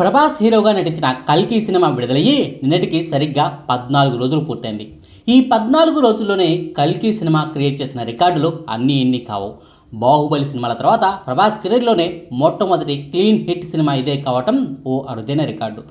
ప్రభాస్ హీరోగా నటించిన కల్కి సినిమా విడుదలయ్యి నిన్నటికి సరిగ్గా పద్నాలుగు రోజులు పూర్తయింది. ఈ పద్నాలుగు రోజుల్లోనే కల్కి సినిమా క్రియేట్ చేసిన రికార్డులు అన్నీ ఇన్ని కావు. బాహుబలి సినిమాల తర్వాత ప్రభాస్ కెరీర్లోనే మొట్టమొదటి క్లీన్ హిట్ సినిమా ఇదే కావటం ఓ అరుదైన రికార్డు.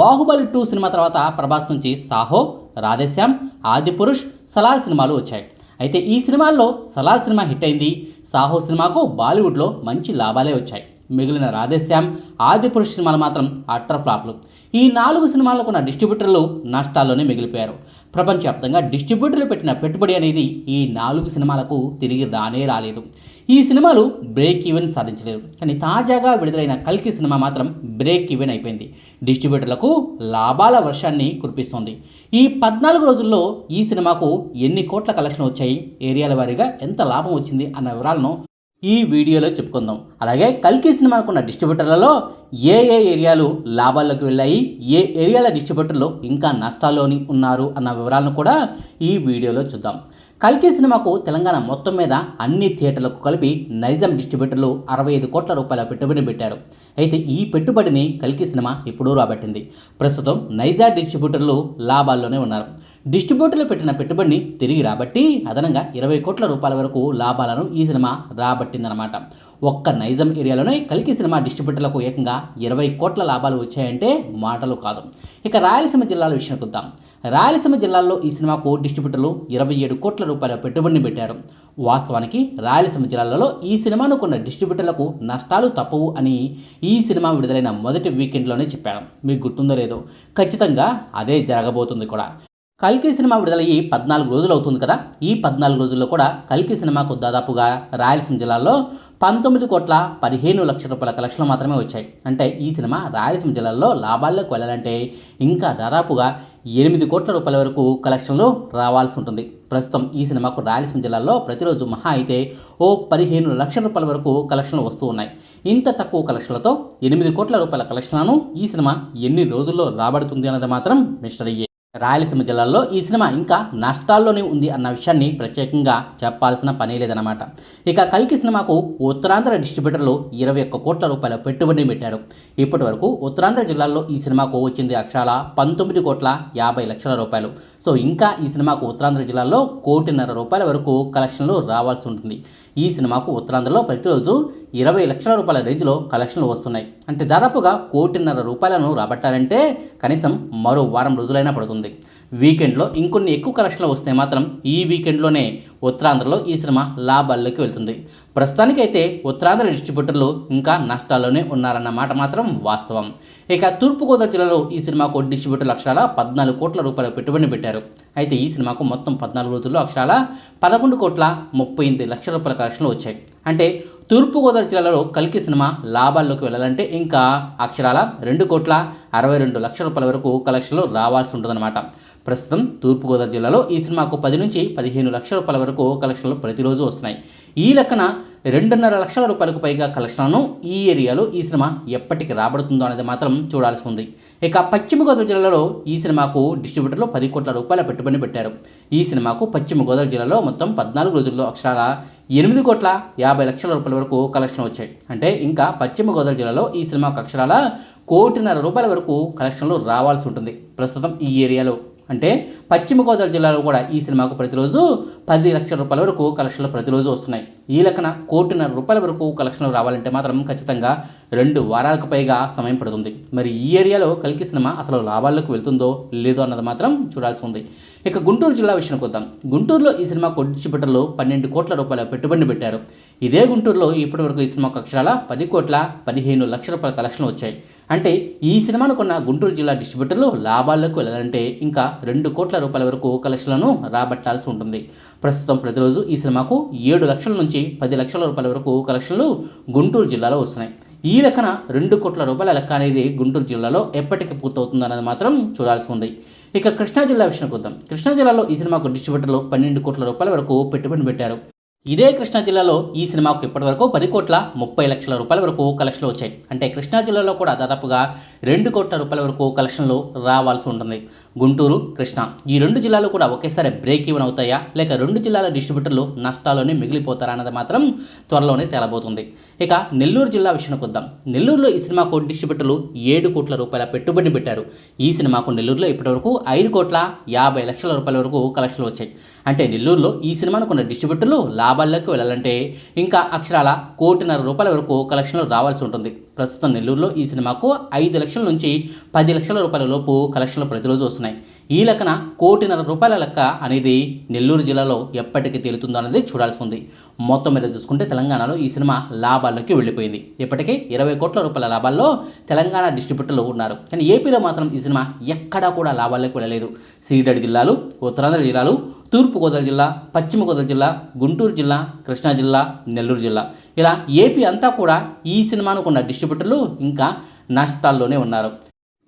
బాహుబలి టూ సినిమా తర్వాత ప్రభాస్ నుంచి సాహో రాధేశ్యామ్ ఆదిపురుష్ సలార్ సినిమాలు వచ్చాయి. అయితే ఈ సినిమాల్లో సలార్ సినిమా హిట్ అయింది. సాహో సినిమాకు బాలీవుడ్లో మంచి లాభాలే వచ్చాయి. మిగిలిన రాధేశ్యామ్ ఆదిపురుష్ సినిమాలు మాత్రం అట్టర్ ఫ్లాప్లు. ఈ నాలుగు సినిమాలకు ఉన్న డిస్ట్రిబ్యూటర్లు నష్టాల్లోనే మిగిలిపోయారు. ప్రపంచవ్యాప్తంగా డిస్ట్రిబ్యూటర్లు పెట్టిన పెట్టుబడి అనేది ఈ నాలుగు సినిమాలకు తిరిగి రానే రాలేదు. ఈ సినిమాలు బ్రేక్ ఈవెన్ సాధించలేదు. కానీ తాజాగా విడుదలైన కల్కి సినిమా మాత్రం బ్రేక్ ఈవెన్ అయిపోయింది. డిస్ట్రిబ్యూటర్లకు లాభాల వర్షాన్ని కురిపిస్తోంది. ఈ పద్నాలుగు రోజుల్లో ఈ సినిమాకు ఎన్ని కోట్ల కలెక్షన్ వచ్చాయి? ఏరియాల వారీగా ఎంత లాభం వచ్చింది? అన్న వివరాలను ఈ వీడియోలో చెప్పుకుందాం. అలాగే కల్కి సినిమాకున్న డిస్ట్రిబ్యూటర్లలో ఏ ఏ ఏరియాలు లాభాల్లోకి వెళ్ళాయి ఏ ఏరియాల డిస్ట్రిబ్యూటర్లు ఇంకా నష్టాల్లోని ఉన్నారు అన్న వివరాలను కూడా ఈ వీడియోలో చూద్దాం. కల్కి సినిమాకు తెలంగాణ మొత్తం మీద అన్ని థియేటర్లకు కలిపి నైజాం డిస్ట్రిబ్యూటర్లు అరవై ఐదు కోట్ల రూపాయల పెట్టుబడి పెట్టారు. అయితే ఈ పెట్టుబడిని కల్కి సినిమా ఇప్పుడు రాబట్టింది. ప్రస్తుతం నైజా డిస్ట్రిబ్యూటర్లు లాభాల్లోనే ఉన్నారు. డిస్ట్రిబ్యూటర్లు పెట్టిన పెట్టుబడిని తిరిగి రాబట్టి అదనంగా ఇరవై కోట్ల రూపాయల వరకు లాభాలను ఈ సినిమా రాబట్టిందనమాట ఒక్క నైజం ఏరియాలోనే కలికి సినిమా డిస్ట్రిబ్యూటర్లకు ఏకంగా ఇరవై కోట్ల లాభాలు వచ్చాయంటే మాటలు కాదు. ఇక రాయలసీమ జిల్లాల విషయానికి వద్దాం. రాయలసీమ జిల్లాల్లో ఈ సినిమాకు డిస్ట్రిబ్యూటర్లు ఇరవై ఏడు కోట్ల రూపాయల పెట్టుబడిని పెట్టారు. వాస్తవానికి రాయలసీమ జిల్లాలలో ఈ సినిమాను కొన్న డిస్ట్రిబ్యూటర్లకు నష్టాలు తప్పవు అని ఈ సినిమా విడుదలైన మొదటి వీకెండ్లోనే చెప్పాను మీకు గుర్తుందో లేదో? ఖచ్చితంగా అదే జరగబోతుంది కూడా. కల్కి సినిమా విడుదలయ్యి పద్నాలుగు రోజులు అవుతుంది కదా. ఈ పద్నాలుగు రోజుల్లో కూడా కల్కి సినిమాకు దాదాపుగా రాయలసీమ జిల్లాలో పంతొమ్మిది కోట్ల పదిహేను లక్షల రూపాయల కలెక్షన్లు మాత్రమే వచ్చాయి. అంటే ఈ సినిమా రాయలసీమ జిల్లాలో లాభాల్లోకి వెళ్ళాలంటే ఇంకా దాదాపుగా ఎనిమిది కోట్ల రూపాయల వరకు కలెక్షన్లు రావాల్సి ఉంటుంది. ప్రస్తుతం ఈ సినిమాకు రాయలసీమ జిల్లాలో ప్రతిరోజు మహా అయితే ఓ పదిహేను లక్షల రూపాయల వరకు కలెక్షన్లు వస్తూ ఉన్నాయి. ఇంత తక్కువ కలెక్షన్లతో ఎనిమిది కోట్ల రూపాయల కలెక్షన్లను ఈ సినిమా ఎన్ని రోజుల్లో రాబడుతుంది అన్నది మాత్రం మిస్టరీ రాయలసీమ జిల్లాలో ఈ సినిమా ఇంకా నష్టాల్లోనే ఉంది అన్న విషయాన్ని ప్రత్యేకంగా చెప్పాల్సిన పని లేదన్నమాట. ఇక కల్కి సినిమాకు ఉత్తరాంధ్ర డిస్ట్రిబ్యూటర్లు ఇరవై ఒక్క కోట్ల రూపాయల పెట్టుబడిని పెట్టారు. ఇప్పటి వరకు ఉత్తరాంధ్ర జిల్లాల్లో ఈ సినిమాకు వచ్చింది అక్షరాల పంతొమ్మిది కోట్ల యాభై లక్షల రూపాయలు. సో ఇంకా ఈ సినిమాకు ఉత్తరాంధ్ర జిల్లాలో కోటిన్నర రూపాయల వరకు కలెక్షన్లు రావాల్సి ఉంటుంది. ఈ సినిమాకు ఉత్తరాంధ్రలో ప్రతిరోజు ఇరవై లక్షల రూపాయల రేంజ్లో కలెక్షన్లు వస్తున్నాయి. అంటే దాదాపుగా కోటిన్నర రూపాయలను రాబట్టాలంటే కనీసం మరో వారం రోజులైనా పడుతుంది. వీకెండ్లో ఇంకొన్ని ఎక్కువ కలెక్షన్లు వస్తే మాత్రం ఈ వీకెండ్లోనే ఉత్తరాంధ్రలో ఈ సినిమా లాభాల్లోకి వెళ్తుంది. ప్రస్తుతానికైతే ఉత్తరాంధ్ర డిస్ట్రిబ్యూటర్లు ఇంకా నష్టాల్లోనే ఉన్నారన్న మాట మాత్రం వాస్తవం. ఇక తూర్పుగోదావరి జిల్లాలో ఈ సినిమాకు డిస్ట్రిబ్యూటర్ అక్షరాల పద్నాలుగు కోట్ల రూపాయల పెట్టుబడి పెట్టారు. అయితే ఈ సినిమాకు మొత్తం పద్నాలుగు రోజుల్లో అక్షరాల పదకొండు కోట్ల ముప్పై ఎనిమిది లక్షల రూపాయల కలెక్షన్లు వచ్చాయి. అంటే తూర్పుగోదావరి జిల్లాలో కల్కి సినిమా లాభాల్లోకి వెళ్ళాలంటే ఇంకా అక్షరాల రెండు కోట్ల అరవై రెండు లక్షల రూపాయల వరకు కలెక్షన్లు రావాల్సి ఉంటుందన్నమాట. ప్రస్తుతం తూర్పుగోదావరి జిల్లాలో ఈ సినిమాకు పది నుంచి పదిహేను లక్షల రూపాయల వరకు వరకు కలెక్షన్లు ప్రతిరోజు వస్తున్నాయి. ఈ లెక్కన రెండున్నర లక్షల రూపాయలకు పైగా కలెక్షన్లను ఈ ఏరియాలో ఈ సినిమా ఎప్పటికి రాబడుతుందో అనేది మాత్రం చూడాల్సి ఉంది. ఇక పశ్చిమ గోదావరి జిల్లాలో ఈ సినిమాకు డిస్ట్రిబ్యూటర్లు పది కోట్ల రూపాయల పెట్టుబడి పెట్టారు. ఈ సినిమాకు పశ్చిమ గోదావరి జిల్లాలో మొత్తం పద్నాలుగు రోజుల్లో అక్షరాల ఎనిమిది కోట్ల యాభై లక్షల రూపాయల వరకు కలెక్షన్ వచ్చాయి. అంటే ఇంకా పశ్చిమ గోదావరి జిల్లాలో ఈ సినిమాకు అక్షరాల కోటిన్నర రూపాయల వరకు కలెక్షన్లు రావాల్సి ఉంటుంది. ప్రస్తుతం ఈ ఏరియాలో. అంటే పశ్చిమ గోదావరి జిల్లాలో కూడా ఈ సినిమాకు ప్రతిరోజు పది లక్షల రూపాయల వరకు కలెక్షన్లు ప్రతిరోజు వస్తున్నాయి. ఈ లెక్కన కోటిన్నర రూపాయల వరకు కలెక్షన్లు రావాలంటే మాత్రం ఖచ్చితంగా రెండు వారాలకు పైగా సమయం పడుతుంది. మరి ఈ ఏరియాలో కల్కి సినిమా అసలు లాభాల్లోకి వెళ్తుందో లేదో అన్నది మాత్రం చూడాల్సి ఉంది. ఇక గుంటూరు జిల్లా విషయానికి వద్దాం. గుంటూరులో ఈ సినిమా డిస్ట్రిబ్యూటర్లు పన్నెండు కోట్ల రూపాయల పెట్టుబడిని పెట్టారు. ఇదే గుంటూరులో ఇప్పటివరకు ఈ సినిమాకు అక్షరాల పది కోట్ల పదిహేను లక్షల రూపాయల కలెక్షన్లు వచ్చాయి. అంటే ఈ సినిమాను కొన్న గుంటూరు జిల్లా డిస్ట్రిబ్యూటర్లు లాభాల్లోకి వెళ్ళాలంటే ఇంకా రెండు కోట్ల రూపాయల వరకు కలెక్షన్లను రాబట్టాల్సి ఉంటుంది. ప్రస్తుతం ప్రతిరోజు ఈ సినిమాకు ఏడు లక్షల నుంచి పది లక్షల రూపాయల వరకు కలెక్షన్లు గుంటూరు జిల్లాలో వస్తున్నాయి. ఈ లెక్కన రెండు కోట్ల రూపాయల లెక్క అనేది గుంటూరు జిల్లాలో ఎప్పటికి పూర్తవుతుంది అన్నది మాత్రం చూడాల్సి ఉంది. ఇక కృష్ణా జిల్లా విషయానికి వద్దాం. కృష్ణా జిల్లాలో ఈ సినిమాకు డిస్ట్రిబ్యూటర్లు పన్నెండు కోట్ల రూపాయల వరకు పెట్టుబడి పెట్టారు. ఇదే కృష్ణా జిల్లాలో ఈ సినిమాకు ఇప్పటివరకు పది కోట్ల ముప్పై లక్షల రూపాయల వరకు కలెక్షన్లు వచ్చాయి. అంటే కృష్ణా జిల్లాలో కూడా దాదాపుగా రెండు కోట్ల రూపాయల వరకు కలెక్షన్లు రావాల్సి ఉంటుంది. గుంటూరు కృష్ణా. ఈ రెండు జిల్లాలు కూడా ఒకేసారి బ్రేక్ ఈవెన్ అవుతాయా? లేక రెండు జిల్లాల డిస్ట్రిబ్యూటర్లు నష్టాల్లోనే మిగిలిపోతారా అన్నది మాత్రం త్వరలోనే తేలబోతుంది. ఇక నెల్లూరు జిల్లా విషయానికి వద్దాం. నెల్లూరులో ఈ సినిమాకు డిస్ట్రిబ్యూటర్లు ఏడు కోట్ల రూపాయల పెట్టుబడి పెట్టారు. ఈ సినిమాకు నెల్లూరులో ఇప్పటివరకు ఐదు కోట్ల యాభై లక్షల రూపాయల వరకు కలెక్షన్లు వచ్చాయి. అంటే నెల్లూరులో ఈ సినిమాను కొన్న డిస్ట్రిబ్యూటర్లు లాభాల్లోకి వెళ్ళాలంటే ఇంకా అక్షరాల కోటిన్నర రూపాయల వరకు కలెక్షన్లు రావాల్సి ఉంటుంది. ప్రస్తుతం నెల్లూరులో ఈ సినిమాకు ఐదు లక్షల నుంచి పది లక్షల రూపాయల లోపు కలెక్షన్లు ప్రతిరోజు వస్తున్నాయి. ఈ లెక్కన కోటిన్నర రూపాయల లెక్క అనేది నెల్లూరు జిల్లాలో ఎప్పటికీ తేలుతుందో అనేది చూడాల్సి ఉంది. మొత్తం మీద చూసుకుంటే తెలంగాణలో ఈ సినిమా లాభాల్లోకి వెళ్ళిపోయింది. ఇప్పటికే ఇరవై కోట్ల రూపాయల లాభాల్లో తెలంగాణ డిస్ట్రిబ్యూటర్లు ఉన్నారు. కానీ ఏపీలో మాత్రం ఈ సినిమా ఎక్కడా కూడా లాభాల్లోకి వెళ్ళలేదు. సీడెడ్ జిల్లాలు ఉత్తరాంధ్ర జిల్లాలు తూర్పుగోదావరి జిల్లా పశ్చిమ గోదావరి జిల్లా గుంటూరు జిల్లా కృష్ణా జిల్లా నెల్లూరు జిల్లా. ఇలా ఏపీ అంతా కూడా ఈ సినిమానుకున్న డిస్ట్రిబ్యూటర్లు ఇంకా నష్టాల్లోనే ఉన్నారు.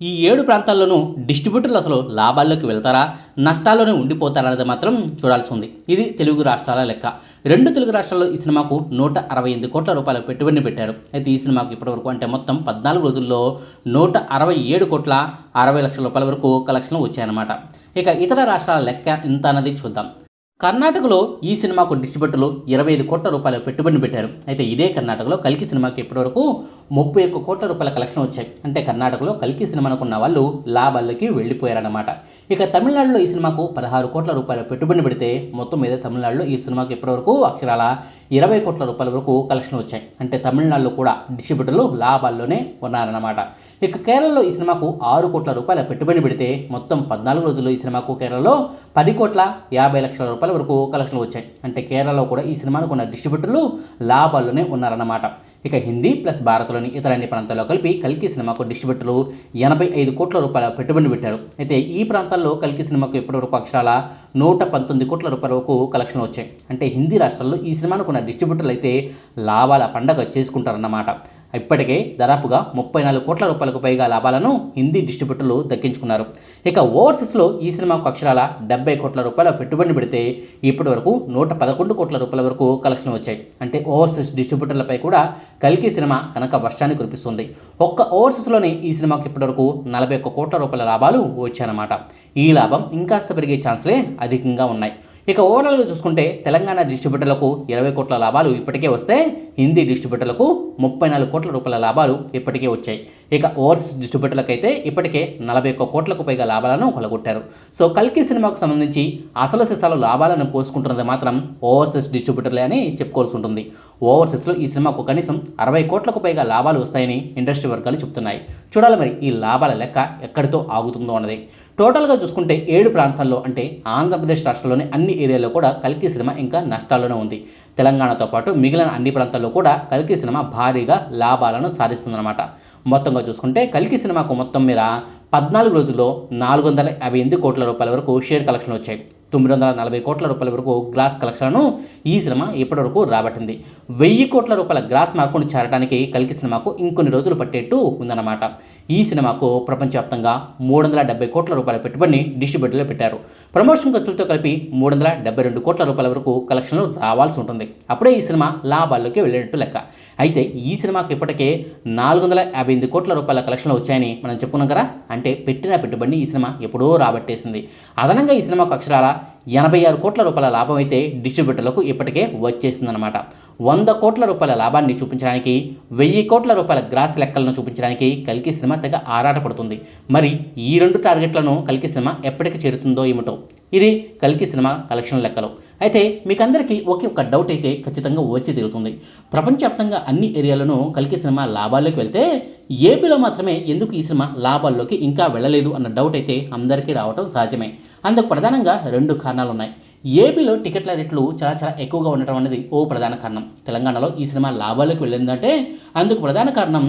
ఈ ఏడు ప్రాంతాల్లోనూ డిస్ట్రిబ్యూటర్లు అసలు లాభాల్లోకి వెళ్తారా నష్టాల్లోనే ఉండిపోతారా అనేది మాత్రం చూడాల్సి ఉంది. ఇది తెలుగు రాష్ట్రాల లెక్క. రెండు తెలుగు రాష్ట్రాల్లో ఈ సినిమాకు నూట అరవై ఎనిమిది కోట్ల రూపాయల పెట్టుబడిని పెట్టారు. అయితే ఈ సినిమాకు ఇప్పటివరకు అంటే మొత్తం పద్నాలుగు రోజుల్లో నూట అరవై ఏడు కోట్ల అరవై లక్షల రూపాయల వరకు కలెక్షన్లు వచ్చాయన్నమాట. ఇక ఇతర రాష్ట్రాల లెక్క ఎంత అన్నది చూద్దాం. కర్ణాటకలో ఈ సినిమాకు డిస్ట్రిబ్యూటర్లు ఇరవై ఐదు కోట్ల రూపాయల పెట్టుబడిని పెట్టారు. అయితే ఇదే కర్ణాటకలో కల్కి సినిమాకి ఇప్పటివరకు ముప్పై ఒక్క కోట్ల రూపాయల కలెక్షన్ వచ్చాయి. అంటే కర్ణాటకలో కల్కి సినిమాను కొన్న వాళ్ళు లాభాల్లోకి వెళ్ళిపోయారన్నమాట. ఇక తమిళనాడులో ఈ సినిమాకు పదహారు కోట్ల రూపాయల పెట్టుబడిని పెడితే మొత్తం మీద తమిళనాడులో ఈ సినిమాకి ఇప్పటివరకు అక్షరాల ఇరవై కోట్ల రూపాయల వరకు కలెక్షన్ వచ్చాయి. అంటే తమిళనాడులో కూడా డిస్ట్రిబ్యూటర్లు లాభాల్లోనే ఉన్నారన్నమాట. ఇక కేరళలో ఈ సినిమాకు ఆరు కోట్ల రూపాయల పెట్టుబడి పెడితే మొత్తం పద్నాలుగు రోజుల్లో ఈ సినిమాకు కేరళలో పది కోట్ల యాభై లక్షల రూపాయల వరకు కలెక్షన్లు వచ్చాయి. అంటే కేరళలో కూడా ఈ సినిమాను కొన్న డిస్ట్రిబ్యూటర్లు లాభాల్లోనే ఉన్నారన్నమాట. ఇక హిందీ ప్లస్ భారత్లోని ఇతర అన్ని ప్రాంతాల్లో కలిపి కల్కి సినిమాకు డిస్ట్రిబ్యూటర్లు ఎనభై ఐదు కోట్ల రూపాయల పెట్టుబడి పెట్టారు. అయితే ఈ ప్రాంతాల్లో కల్కి సినిమాకు ఇప్పటివరకు అక్షరాల నూట పంతొమ్మిది కోట్ల రూపాయల వరకు కలెక్షన్లు వచ్చాయి. అంటే హిందీ రాష్ట్రాల్లో ఈ సినిమాను కొన్న డిస్ట్రిబ్యూటర్లు అయితే లాభాల పండగ చేసుకుంటారన్నమాట. ఇప్పటికే దాదాపుగా ముప్పై నాలుగు కోట్ల రూపాయలకు పైగా లాభాలను హిందీ డిస్ట్రిబ్యూటర్లు దక్కించుకున్నారు. ఇక ఓవర్సీస్లో ఈ సినిమాకు అక్షరాల డెబ్బై కోట్ల రూపాయల పెట్టుబడి పెడితే ఇప్పటి వరకు నూట పదకొండు కోట్ల రూపాయల వరకు కలెక్షన్ వచ్చాయి. అంటే ఓవర్సీస్ డిస్ట్రిబ్యూటర్లపై కూడా కల్కి సినిమా కనుక వర్షాన్ని కురిపిస్తుంది. ఒక్క ఓవర్సీస్లోనే ఈ సినిమాకి ఇప్పటివరకు నలభై ఒక్క కోట్ల రూపాయల లాభాలు వచ్చాయన్నమాట. ఈ లాభం ఇంకాస్త పెరిగే ఛాన్స్లే అధికంగా ఉన్నాయి. ఇక ఓవరాల్గా చూసుకుంటే తెలంగాణ డిస్ట్రిబ్యూటర్లకు ఇరవై కోట్ల లాభాలు ఇప్పటికే వస్తే హిందీ డిస్ట్రిబ్యూటర్లకు ముప్పై నాలుగు కోట్ల రూపాయల లాభాలు ఇప్పటికే వచ్చాయి. ఇక ఓవర్సీస్ డిస్ట్రిబ్యూటర్లకు అయితే ఇప్పటికే నలభై ఒక్క కోట్లకు పైగా లాభాలను కొలగొట్టారు. సో కల్కి సినిమాకు సంబంధించి అసలు సిసాలు లాభాలను పోసుకుంటున్నది మాత్రం ఓవర్సీస్ డిస్ట్రిబ్యూటర్లే అని చెప్పుకోవాల్సి ఉంటుంది. ఓవర్సీస్లో ఈ సినిమాకు కనీసం అరవై కోట్లకు పైగా లాభాలు వస్తాయని ఇండస్ట్రీ వర్గాలు చెప్తున్నాయి. చూడాలి మరి ఈ లాభాల లెక్క ఎక్కడితో ఆగుతుందో అన్నది. టోటల్గా చూసుకుంటే ఏడు ప్రాంతాల్లో అంటే ఆంధ్రప్రదేశ్ రాష్ట్రంలోని అన్ని ఏరియాల్లో కూడా కల్కి సినిమా ఇంకా నష్టాల్లోనే ఉంది. తెలంగాణతో పాటు మిగిలిన అన్ని ప్రాంతాల్లో కూడా కల్కి సినిమా భారీగా లాభాలను సాధిస్తుందన్నమాట. మొత్తంగా చూసుకుంటే కల్కి సినిమాకు మొత్తం మీద పద్నాలుగు రోజుల్లో నాలుగు వందల యాభై ఎనిమిది కోట్ల రూపాయల వరకు షేర్ కలెక్షన్ వచ్చాయి. తొమ్మిది వందల నలభై కోట్ల రూపాయల వరకు గ్లాస్ కలెక్షన్లను ఈ సినిమా ఇప్పటివరకు రాబట్టింది. వెయ్యి కోట్ల రూపాయల గ్లాస్ మార్కును చేరడానికి కలికి సినిమాకు ఇంకొన్ని రోజులు పట్టేట్టు ఉందన్నమాట. ఈ సినిమాకు ప్రపంచవ్యాప్తంగా మూడు వందల డెబ్బై కోట్ల రూపాయల పెట్టుబడిని డిస్ట్రిబ్యూటర్లు పెట్టారు. ప్రమోషన్ ఖర్చులతో కలిపి మూడు వందల డెబ్బై రెండు కోట్ల రూపాయల వరకు కలెక్షన్లు రావాల్సి ఉంటుంది. అప్పుడే ఈ సినిమా లాభాల్లోకి వెళ్ళినట్టు లెక్క. అయితే ఈ సినిమాకు ఇప్పటికే నాలుగు వందల యాభై ఎనిమిది కోట్ల రూపాయల కలెక్షన్లు వచ్చాయని మనం చెప్పుకున్నాం కదా? అంటే పెట్టిన పెట్టుబడిని ఈ సినిమా ఎప్పుడో రాబట్టేసింది. అదనంగా ఈ సినిమాకు అక్షరాల ఎనభై ఆరు కోట్ల రూపాయల లాభం అయితే డిస్ట్రిబ్యూటర్లకు ఇప్పటికే వచ్చేసిందనమాట వంద కోట్ల రూపాయల లాభాన్ని చూపించడానికి వెయ్యి కోట్ల రూపాయల గ్రాస్ లెక్కలను చూపించడానికి కల్కి సినిమా తెగ ఆరాటపడుతుంది. మరి ఈ రెండు టార్గెట్లను కల్కి సినిమా ఎప్పటికి చేరుతుందో ఏమిటో? ఇది కల్కి సినిమా కలెక్షన్ లెక్కలు. అయితే మీకు అందరికీ ఒకే ఒక డౌట్ అయితే ఖచ్చితంగా వచ్చి తీరుతుంది. ప్రపంచవ్యాప్తంగా అన్ని ఏరియాలను కల్కి సినిమా లాభాల్లోకి వెళ్తే ఏపీలో మాత్రమే ఎందుకు ఈ సినిమా లాభాల్లోకి ఇంకా వెళ్ళలేదు అన్న డౌట్ అయితే అందరికీ రావటం సహజమే. అందుకు ప్రధానంగా రెండు కారణాలు ఉన్నాయి ఏపీలో టికెట్ల రేట్లు చాలా చాలా ఎక్కువగా ఉండటం అనేది ఓ ప్రధాన కారణం. తెలంగాణలో ఈ సినిమా లాభాలకు వెళ్ళిందంటే అందుకు ప్రధాన కారణం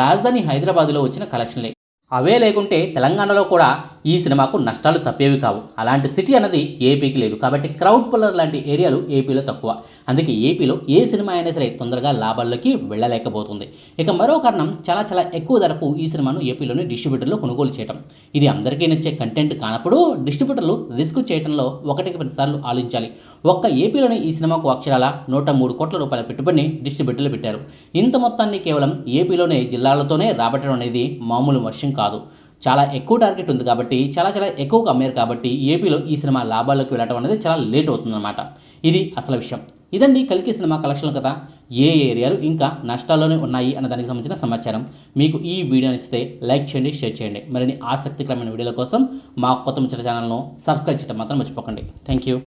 రాజధాని హైదరాబాద్లో వచ్చిన కలెక్షన్లే. అవే లేకుంటే తెలంగాణలో కూడా ఈ సినిమాకు నష్టాలు తప్పేవి కావు. అలాంటి సిటీ అన్నది ఏపీకి లేదు. కాబట్టి క్రౌడ్ పుల్లర్ లాంటి ఏరియాలు ఏపీలో తక్కువ. అందుకే ఏపీలో ఏ సినిమా అయినా సరే తొందరగా లాభాల్లోకి వెళ్ళలేకపోతుంది. ఇక మరో కారణం చాలా చాలా ఎక్కువ ధరకు ఈ సినిమాను ఏపీలోని డిస్ట్రిబ్యూటర్లు కొనుగోలు చేయడం ఇది అందరికీ నచ్చే కంటెంట్ కానప్పుడు డిస్ట్రిబ్యూటర్లు రిస్క్ చేయడంలో ఒకటికి పదిసార్లు ఆలోచించాలి. ఒక్క ఏపీలోని ఈ సినిమాకు అక్షరాల నూట మూడు కోట్ల రూపాయల పెట్టుబడిని డిస్ట్రిబ్యూటర్లు పెట్టారు. ఇంత మొత్తాన్ని కేవలం ఏపీలోనే జిల్లాలతోనే రాబట్టడం అనేది మామూలు వర్షం కాదు. చాలా ఎక్కువ టార్గెట్ ఉంది కాబట్టి చాలా చాలా ఎక్కువగా అమ్మారు కాబట్టి ఏపీలో ఈ సినిమా లాభాల్లోకి వెళ్ళడం అనేది చాలా లేట్ అవుతుందన్నమాట. ఇది అసలు విషయం. ఇదండి కలికి సినిమా కలెక్షన్ కదా ఏ ఏరియాలు ఇంకా నష్టాల్లోనే ఉన్నాయి అన్న దానికి సంబంధించిన సమాచారం. మీకు ఈ వీడియో నచ్చితే లైక్ చేయండి షేర్ చేయండి. మరిన్ని ఆసక్తికరమైన వీడియోల కోసం మా కొత్త ముచ్చట ఛానల్ను సబ్స్క్రైబ్ చేయడం మాత్రం మర్చిపోకండి. Thank you